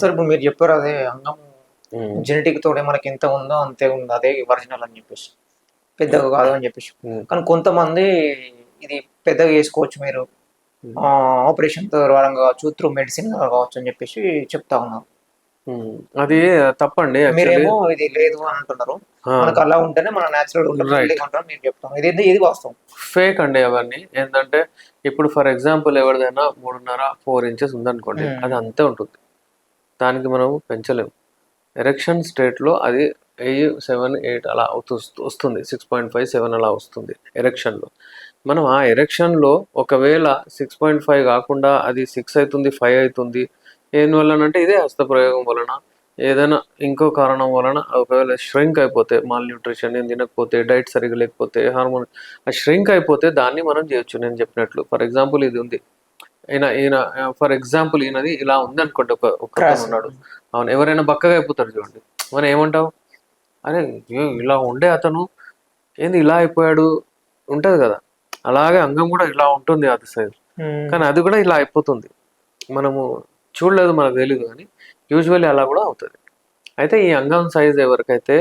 Sir ఇప్పుడు మీరు చెప్పారు అదే అంగం. జెనెటిక్ తోడే మనకి ఎంత ఉందో అంతే ఉంది. అదే ఒరిజినల్ అని చెప్పేసి. పెద్దగా కాదు అని చెప్పేసి. కానీ కొంతమంది ఇది పెద్దగా చేసుకోవచ్చు మీరు. ఆపరేషన్ ద్వారా కావచ్చు త్రూ మెడిసిన్ కావచ్చు అని చెప్పేసి చెప్తా ఉన్నారు. అది తప్పండి. మీరేమో ఇది లేదు అని అంటున్నారు. మనకు అలా ఉంటేనే మన న్యాచురల్. ఉంటాం మీరు చెప్తాం ఇది ఇది వాస్తవం. ఫేక్ అండి అవన్నీ. ఏంటంటే ఇప్పుడు ఫర్ ఎగ్జాంపుల్ ఎవరిదైనా మూడున్నర ఫోర్ ఇంచెస్ ఉందనుకోండి. అది అంతే ఉంటుంది. దానికి మనం పెంచలేము ఎరెక్షన్ స్టేట్లో అది ఎయిట్ సెవెన్ ఎయిట్ అలా అవుతూ వస్తుంది. సిక్స్ పాయింట్ ఫైవ్ సెవెన్ అలా వస్తుంది ఎరెక్షన్లో. మనం ఆ ఎరెక్షన్లో ఒకవేళ సిక్స్ పాయింట్ ఫైవ్ కాకుండా అది సిక్స్ అవుతుంది ఫైవ్ అవుతుంది ఏం వలనంటే ఇదే హస్తప్రయోగం వలన ఏదైనా ఇంకో కారణం వలన ఒకవేళ ష్రింక్ అయిపోతే మాల్ న్యూట్రిషన్ ఏం తినకపోతే డైట్ సరిగా లేకపోతే హార్మోన్ ఆ ష్రింక్ అయిపోతే దాన్ని మనం చేయొచ్చు నేను చెప్పినట్లు. ఫర్ ఎగ్జాంపుల్ ఇది ఉంది. ఈయన ఈయన ఫర్ ఎగ్జాంపుల్ ఈయనది ఇలా ఉంది అనుకోండి ఒక. ఉన్నాడు. అవును ఎవరైనా బక్కగా అయిపోతారు చూడండి. మనం ఏమంటావు? అరే ఇలా ఉండే అతను ఏంది ఇలా అయిపోయాడు? ఉంటది కదా. అలాగే అంగం కూడా ఇలా ఉంటుంది అది సైజ్ కానీ అది కూడా ఇలా అయిపోతుంది. మనము చూడలేదు మనకు తెలియదు కానీ యూజువల్లీ అలా కూడా అవుతుంది. అయితే ఈ అంగం సైజ్ ఎవరికైతే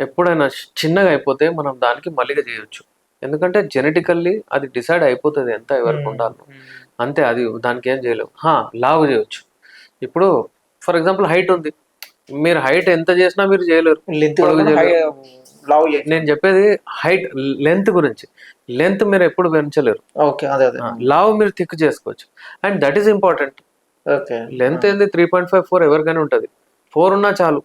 ఎప్పుడైనా చిన్నగా అయిపోతే మనం దానికి మల్లిగా చేయొచ్చు. ఎందుకంటే జెనెటికల్లీ అది డిసైడ్ అయిపోతుంది ఎంత ఎవరికి ఉండాలో. అంతే అది దానికి ఏం చేయలేము హా లావు చేయొచ్చు. ఇప్పుడు ఫర్ ఎగ్జాంపుల్ హైట్ ఉంది. మీరు హైట్ ఎంత చేసినా మీరు చేయలేరు. నేను చెప్పేది హైట్ లెంత్ గురించి. లెంత్ మీరు ఎప్పుడు పెంచలేరు. ఓకే అదే అదే. లావు మీరు థిక్ చేసుకోవచ్చు. And that is important okay. Length ఏంది? త్రీ పాయింట్ ఫైవ్ ఫోర్ ఎవరికైనా ఉంటుంది. ఫోర్ ఉన్నా చాలు.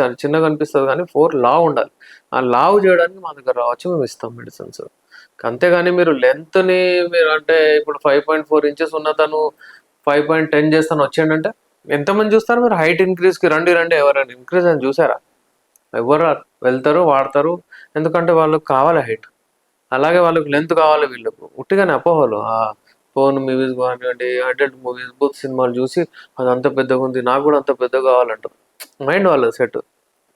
చాలా చిన్నగా అనిపిస్తుంది కానీ ఫోర్ లావ్ ఉండాలి. ఆ లావ్ చేయడానికి మా దగ్గర రావచ్చు మేము ఇస్తాం మెడిసిన్స్. అంతేగాని మీరు లెంత్ని మీరు అంటే ఇప్పుడు ఫైవ్ పాయింట్ ఫోర్ ఇంచెస్ ఉన్న తను ఫైవ్ పాయింట్ టెన్ చేస్తాను వచ్చేయండి ఎంతమంది చూస్తారు మీరు? హైట్ ఇంక్రీజ్కి రండి రండి. ఎవరైనా ఇంక్రీజ్ అని చూసారా? ఎవరు. వెళ్తారు వాడతారు. ఎందుకంటే వాళ్ళకి కావాలి హైట్. అలాగే వాళ్ళకి లెంత్ కావాలి వీళ్ళకు. ఉట్టిగానే అపోహలు. ఆ ఫోన్ మూవీస్ కానివ్వండి అడల్ట్ మూవీస్ బుక్ సినిమాలు చూసి అది అంత పెద్దగా ఉంది నాకు కూడా అంత పెద్దగా కావాలంటారు. మైండ్ వాళ్ళది సెట్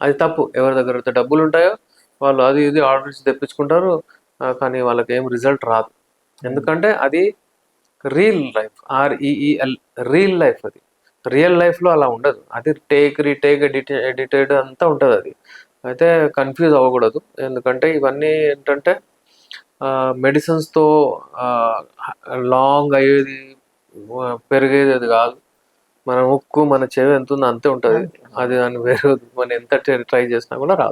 అది తప్పు. ఎవరి దగ్గర అయితే డబ్బులు ఉంటాయో వాళ్ళు అది ఇది ఆర్డర్ ఇచ్చి తెప్పించుకుంటారు. కానీ వాళ్ళకి ఏం రిజల్ట్ రాదు. ఎందుకంటే అది real life R E E L real life అది. రియల్ లైఫ్లో అలా ఉండదు. అది టేక్ రీటేక్ ఎడిట్ ఎడిటెడ్ అంతా ఉంటుంది అది. అయితే కన్ఫ్యూజ్ అవ్వకూడదు. ఎందుకంటే ఇవన్నీ ఏంటంటే మెడిసిన్స్తో లాంగ్ అయ్యేది పెరిగేది అది కాదు. మన ముక్కు మన చెవి ఎంత ఉందో అంతే ఉంటుంది. అది దాన్ని వేరే మనం ఎంత ట్రై చేసినా కూడా రాదు.